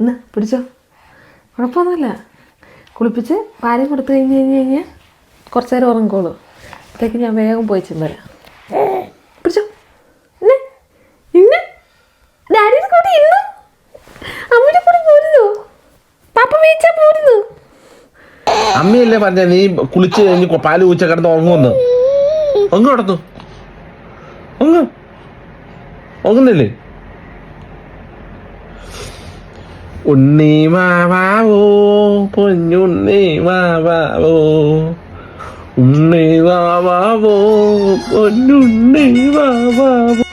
ഇന്ന് പിടിച്ചോ. കുഴപ്പമൊന്നുമില്ല. കുളിപ്പിച്ച് പാലും കൊടുത്തു കഴിഞ്ഞ് കഴിഞ്ഞ് കഴിഞ്ഞാൽ കുറച്ച് നേരം ഉറങ്ങിക്കോളൂ അപ്പോഴത്തേക്ക് ഞാൻ വേഗം പോയി ചെന്നരാം. പിടിച്ചോ. അമ്മയല്ലേ പറഞ്ഞ നീ കുളിച്ച് കഴിഞ്ഞ് പാൽ കുളിച്ച കിടന്ന് ഉറങ്ങുമെന്ന്. ഒങ്ങ് കിടന്നു. ഒങ്ങ് ഉറങ്ങുന്നില്ലേ? ഉണ്ണി മാവാവോ പൊന്നുണ്ണി മാവാവോ ഉണ്ണി മാവാവോ പൊന്നുണ്ണി മാവാവോ